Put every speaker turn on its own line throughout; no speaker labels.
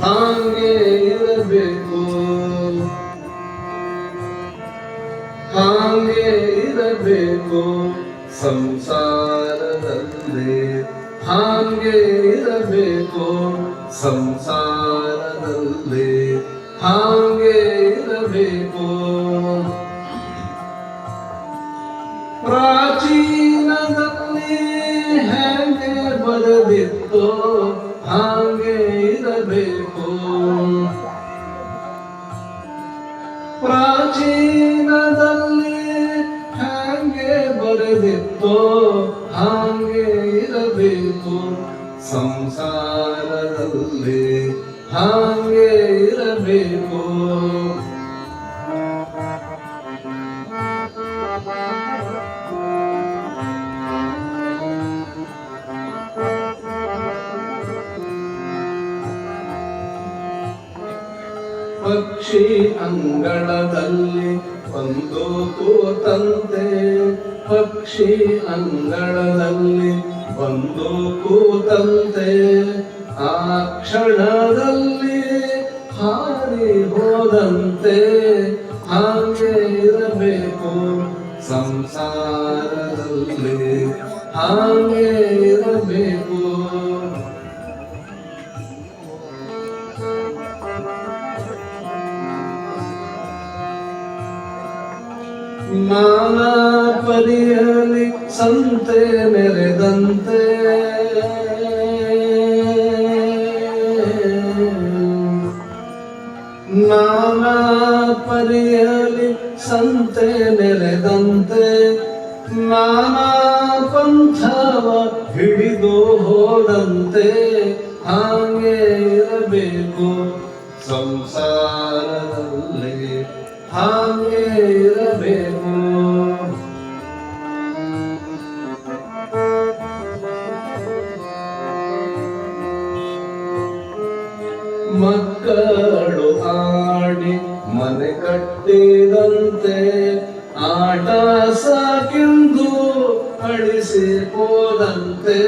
ಹಾಗೆ ಇರಬೇಕು. ಹಾಗೆ ಇರಬೇಕು. ಸಂಸಾರದಲ್ಲಿ ಹಾಗೆ ಇರಬೇಕು. ಸಂಸಾರದಲ್ಲಿ ಹಾಗೆ ಇರಬೇಕು. ಪ್ರಾಚೀನದಲ್ಲಿ ಹೇಗೆ ಬರೆದಿತ್ತು ಪ್ರಾಚೀನದಲ್ಲಿ ಹಂಗೆ ಬರೆದಿತ್ತು ಹಾಗೆ ಇರಬೇಕು. ಸಂಸಾರದಲ್ಲಿ ಹಾಗೆ ಇರಬೇಕು. ಪಕ್ಷಿ ಅಂಗಳದಲ್ಲಿ ಒಂದು ಕೂತಂತೆ. ಪಕ್ಷಿ ಅಂಗಳದಲ್ಲಿ ಒಂದು ಕೂತಂತೆ. ಆ ಕ್ಷಣದಲ್ಲಿ ಹಾರಿ ಹೋದಂತೆ. ಹಾಗೆ ಇರಬೇಕು ಸಂಸಾರದಲ್ಲಿ. ಹಾಗೆ ಇರಬೇಕು ಪರಿಯಲಿ ಸಂತೆ ಮೆರೆದಂತೆ. ನಾನಾ ಪರಿಯಲಿ ಸಂತೆ ನೆರೆದಂತೆ ನಾನಾ ಪಂಥವ ಹಿಡಿದು ಹೋದಂತೆ. ಹಾಗೆ ಇರಬೇಕು ಸಂಸಾರದಲ್ಲಿ. ಹಾಗೆ ಇರಬೇಕು ಮಕ್ಕಳು ಆಡಿ ಮನೆ ಕಟ್ಟಿದಂತೆ ಆಟ ಸಾಕೆಂದು ಅಳಿಸಿ ಹೋದಂತೆ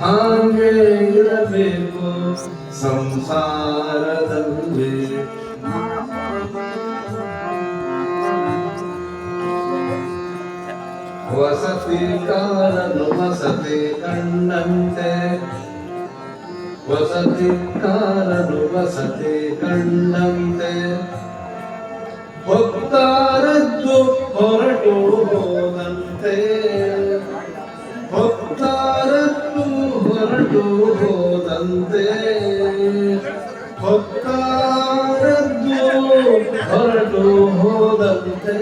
ಹಾಗೆ ಇರಬೇಕು ಸಂಸಾರದಲ್ಲಿ. ವಸತಿ ಕಾಲನು ವಸತಿ ಕಂಡಂತೆ ವಸತಿ ಕಾರನು ವಸತಿ ಕಂಡಂತೆ ಹೊತ್ತಾರದ್ದು ಹೊರಟು ಹೋದಂತೆ. ಹೊತ್ತಾರದ್ದು ಹೊರಟು ಹೋದಂತೆ. ಹೊತ್ತಾರದ್ದು ಹೊರಟು ಹೋದಂತೆ.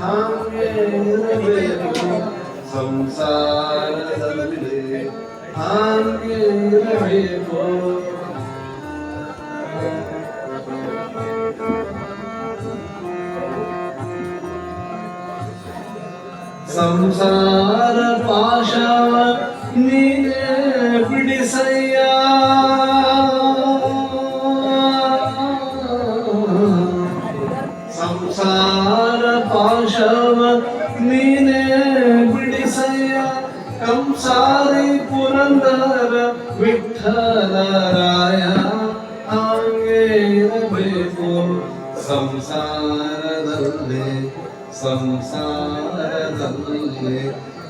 ಹಾಗೆ ಸಂಸಾರದಲ್ಲಿ. ಹಾಗೆ ಇರಬೇಕು ಸಂಸಾರ ಪಾಶವ ಪುರಂದರ ವಿಠಲರಾಯ ಹಾಗೆ ಇರಬೇಕು ಸಂಸಾರದಲ್ಲಿ ಸಂಸಾರದಲ್ಲಿ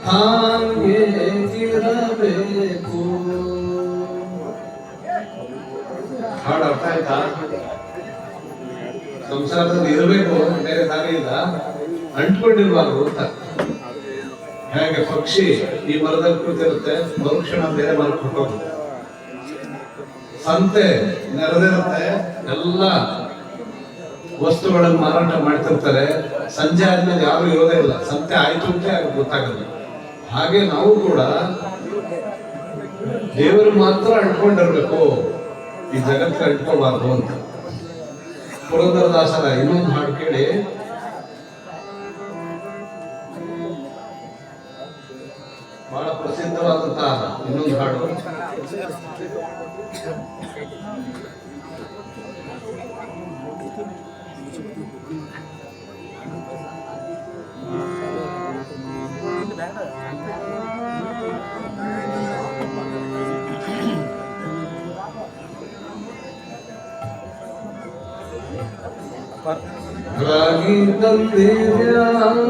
ಹಾಗೆ ಇರಬೇಕು. ಹಾಡು ಅರ್ಥ ಆಯ್ತಾ? ಸಂಸಾರದಲ್ಲಿ ಇರಬೇಕು ಬೇರೆ ದಾರಿ ಇಲ್ಲ. ಅಂಟ್ಕೊಂಡಿರ್ಬಾರ್ದು ಅಂತ. ಹೇಗೆ ಪಕ್ಷಿ ಈ ಮರದಲ್ಲಿ ಕೂತಿರುತ್ತೆ, ಮರುಕ್ಷಣ ಬೇರೆ ಮರಕ್ಕೆ ಹೊಟ್ಟೋಗುತ್ತೆ ಸಂತೆ ನೆರೆದಿರುತ್ತೆ, ಎಲ್ಲ ವಸ್ತುಗಳನ್ನು ಮಾರಾಟ ಮಾಡ್ತಿರ್ತಾರೆ. ಸಂಜೆ ಆದ್ಮೇಲೆ ಯಾರು ಇರೋದೇ ಇಲ್ಲ. ಸಂತೆ ಆಯ್ತು ಅಂತ ಗೊತ್ತಾಗಲ್ಲ. ಹಾಗೆ ನಾವು ಕೂಡ ದೇವರು ಮಾತ್ರ ಅಂಟ್ಕೊಂಡಿರ್ಬೇಕು. ಈ ಜಗತ್ತಿಗೆ ಅಂಟ್ಕೋಬಾರ್ದು ಅಂತ. ಪುರಂದರದಾಸರ ಇನ್ನೊಂದು ಹಾಡು ಕೇಳಿ रागीतं देव्या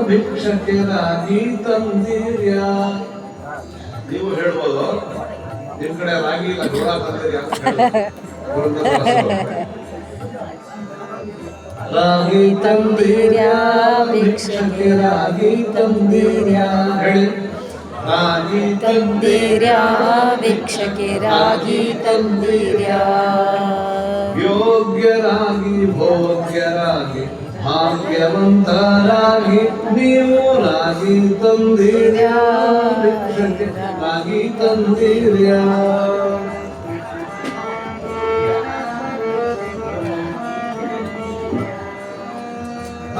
भिक्षके ನೀವು ಹೇಳ್ಬೋದು? ರಾಗಿ ಇಲ್ಲ ಜೋಳ ತಂದಿರ್ಯಾ ಅಂತ ಹೇಳಿ. ಪುರಂದರದಾಸರು. ರಾಗಿ ತಂದಿರ್ಯಾ ಭಿಕ್ಷಕ್ಕೆ ರಾಗಿ ತಂದಿರ್ಯಾ ಹೇಳಿ ರಾಗಿ
ತಂದಿರ್ಯಾ ಭಿಕ್ಷಕ್ಕೆ ರಾಗಿ ತಂದಿರ್ಯಾ
ಯೋಗ್ಯರಾಗಿ ಭೋಗ್ಯರಾಗಿ ಭಾಗ್ಯವಂತರಾಗಿ ನೀವು ರಾಗಿ ತಂದಿರ್ಯಾ ರಾಗಿ ತಂದಿರ್ಯಾ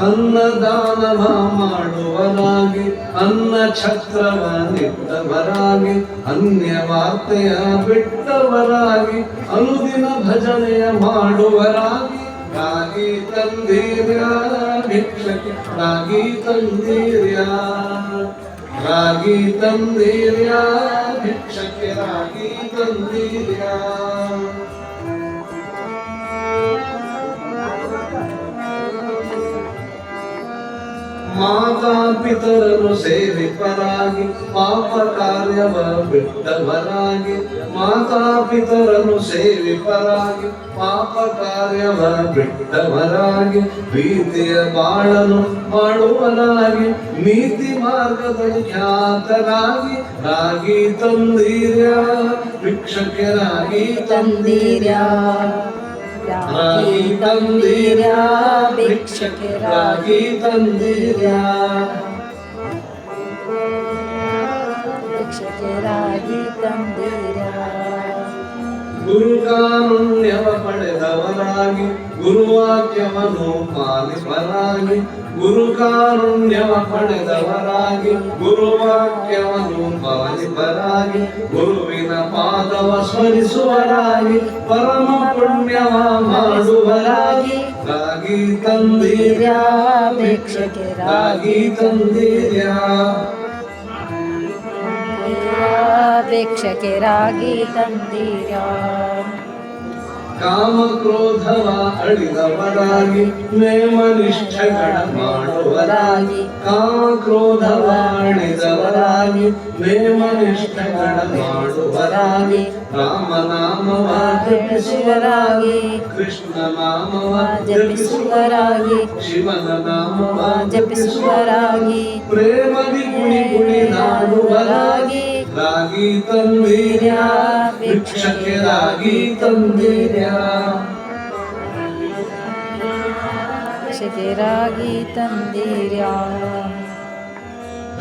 ಅನ್ನದಾನವ ಮಾಡುವರಾಗಿ, ಅನ್ನ ಛತ್ರವ ನಿಟ್ಟವರಾಗಿ ಅನ್ಯ ವಾರ್ತೆಯ ಬಿಟ್ಟವರಾಗಿ, ಅನುದಿನ ಭಜನೆಯ ಮಾಡುವರಾಗಿ. ರಾಗಿ ತಂದೀರ್ಯಾ ಭಿಕ್ಷಕ್ಕೆ ರಾಗಿ ತಂದೀರ್ಯಾ ರಾಗಿ ತಂದೀರ್ಯಾ ಭಿಕ್ಷಕ್ಕೆ ರಾಗಿ ತಂದೀರ್ಯಾ ಮಾತಾ ಪಿತರನು ಸೇವಿಪರಾಗಿ ಪಾಪ ಕಾರ್ಯವ ಬಿಟ್ಟವರಾಗಿ ಮಾತಾ ಪಿತರನು ಸೇವಿಪರಾಗಿ ಪಾಪ ಕಾರ್ಯವ ಬಿಟ್ಟವರಾಗಿ ಪ್ರೀತಿಯ ಬಾಳನು ಮಾಡುವನಾಗಿ ನೀತಿ ಮಾರ್ಗದಲ್ಲಿ ಖ್ಯಾತರಾಗಿ ರಾಗಿ ತಂದೀರ್ಯಾ ಭಿಕ್ಷಕರಾಗಿ
ತಂದಿರ್ಯಾ. ರಾಗಿ ತಂದಿರ್ಯಾ ಭಿಕ್ಷಕ್ಕೆ ರಾಗಿ ತಂದಿರ್ಯಾ ಭಿಕ್ಷಕ್ಕೆ ರಾಗಿ ತಂದಿರ್ಯಾ
ಗುರುಕಾರುಣ್ಯವ ಪಡೆದವರಾಗಿ ಗುರುವಾಕ್ಯವನ್ನು ಪಾಲಿಪರಾಗಿ ಗುರುಕಾರುಣ್ಯವ ಪಡೆದವರಾಗಿ, ಗುರುವಾಕ್ಯವನ್ನು ಪಾಲಿಪರಾಗಿ ಗುರುವಿನ ಪಾದವ ಸ್ಮರಿಸುವರಾಗಿ ಪರಮ ಪುಣ್ಯವ ಮಾಡುವರಾಗಿ. ರಾಗಿ ತಂದಿರ್ಯಾ ರಾಗಿ ತಂದಿರ್ಯಾ
ಪ್ರೇಕ್ಷಕರಾಗಿ ರಾಗಿ ತಂದಿರ್ಯಾ
ಕಾಮ ಕ್ರೋಧವ ಅಳಿದವರಾಗಿ ನೇಮ ನಿಷ್ಠೆಗಳ ಮಾಡುವರಾಗಿ ಕಾಮ ಕ್ರೋಧವ ಅಳಿದವರಾಗಿ ನೇಮ ನಿಷ್ಠೆಗಳ ಮಾಡುವರಾಗಿ ರಾಮನಾಮವ ಜಪಿಸುವರಾಗಿ ಕೃಷ್ಣ ನಾಮವ ಜಪಿಸುವರಾಗಿ ಶಿವನ ನಾಮವ ಜಪಿಸುವರಾಗಿ ಪ್ರೇಮದಿ ಗುಣಿ ಗುಣಿ ನಾಡುವರಾಗಿ ರಾಗಿ ತಂದಿರ್ಯಾ ಭಿಕ್ಷಕ್ಕೆ ರಾಗಿ ತಂದಿರ್ಯಾ
ಭಿಕ್ಷಕ್ಕೆ ರಾಗಿ ತಂದಿರ್ಯಾ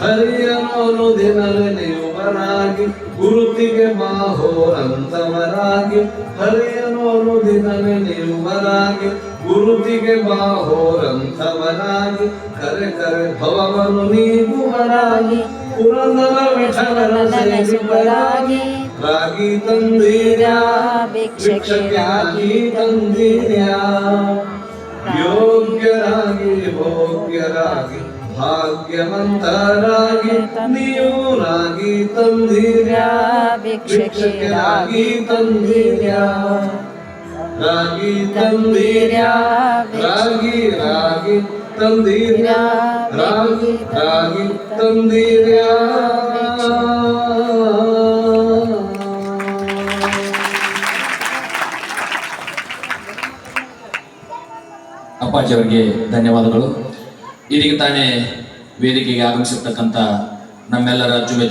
ಹರಿಯನೋನು ದಿನನೆಯುವರಾಗಿ ಗುರುತಿಗೆ ಬಾಹೋರಂತವರಾಗಿ ಹರಿಯನೋನು ದಿನನೆಯುವರಾಗಿ ಗುರುತಿಗೆ ಬಾಹೋರಂತವರಾಗಿ ಕರೆ ಕರೆ ಭವವನ್ನು ನೀಗುವರಾಗಿ ಪುರಂದರ ವಿಠಲನ ಸೇವಿಪರಾಗಿ ರಾಗಿ ತಂದಿರ್ಯಾ ಭಿಕ್ಷಕ್ಕೆ ರಾಗಿ ತಂದಿರ್ಯಾ ಯೋಗ್ಯರಾಗಿ ಭೋಗ್ಯರಾಗಿ ಭಾಗ್ಯವಂತರಾಗಿ ನೀವು ರಾಗಿ ತಂದಿರ್ಯಾ ಭಿಕ್ಷಕ್ಕೆ ರಾಗಿ ತಂದಿರ್ಯಾ ರಾಗಿ ತಂದಿರ್ಯಾ ರಾಗಿ ರಾಗಿ ತಂದಿರ್ಯಾ ರಾಗಿ ರಾಗಿ ತಂದಿರ್ಯಾ
ಅಪ್ಪಾಜಿಯವರಿಗೆ ಧನ್ಯವಾದಗಳು. ಇದೀಗ ತಾನೇ ವೇದಿಕೆಗೆ ಆಗಮಿಸಿರ್ತಕ್ಕಂಥ ನಮ್ಮೆಲ್ಲರ ಜುಮೆಜ್ಜೆ